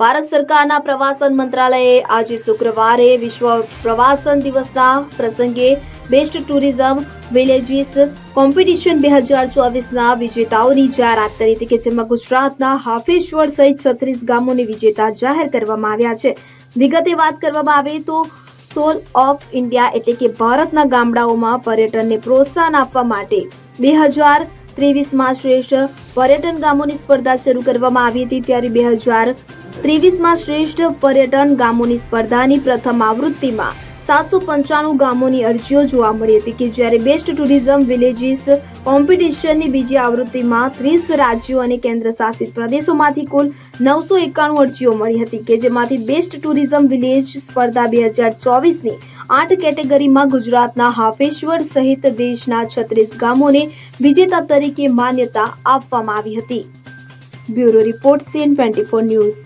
ભારત સરકારના પ્રવાસન મંત્રાલયે આજે શુક્રવારે વિશ્વ પ્રવાસન દિવસના પ્રસંગે બેસ્ટ ટુરિઝમ વિલેજીસ કોમ્પિટિશન બે હજાર ચોવીસના વિજેતાઓની જાહેરાત કરી હતી કે જેમાં ગુજરાતના હાફેશ્વર સહિત છત્રીસ ગામોને વિજેતા જાહેર કરવામાં આવ્યા છે. વિગતે વાત કરવામાં આવે તો સોલ ઓફ ઇન્ડિયા એટલે કે ભારતના ગામડાઓમાં પર્યટનને પ્રોત્સાહન આપવા માટે બે હજાર ત્રેવીસમાં શ્રેષ્ઠ પર્યટન ગામોની સ્પર્ધા શરૂ કરવામાં આવી હતી. ત્યારે બે હજાર ત્રેવીસમાં શ્રેષ્ઠ પર્યટન ગામોની સ્પર્ધાની પ્રથમ આવૃત્તિમાં સાતસો પંચાણું ગામોની અરજીઓ જોવા મળી હતી કે જ્યારે બેસ્ટ ટુરિઝમ વિલેજીસ કોમ્પિટિશનની બીજી આવૃત્તિમાં ત્રીસ રાજ્યો અને કેન્દ્ર શાસિત પ્રદેશોમાંથી કુલ નવસો એકાણું અરજીઓ મળી હતી કે જેમાંથી બેસ્ટ ટુરિઝમ વિલેજ સ્પર્ધા બે હજાર ચોવીસની આઠ કેટેગરીમાં ગુજરાતના હાફેશ્વર સહિત દેશના છત્રીસ ગામોને વિજેતા તરીકે માન્યતા આપવામાં આવી હતી. Bureau report CN twenty four news.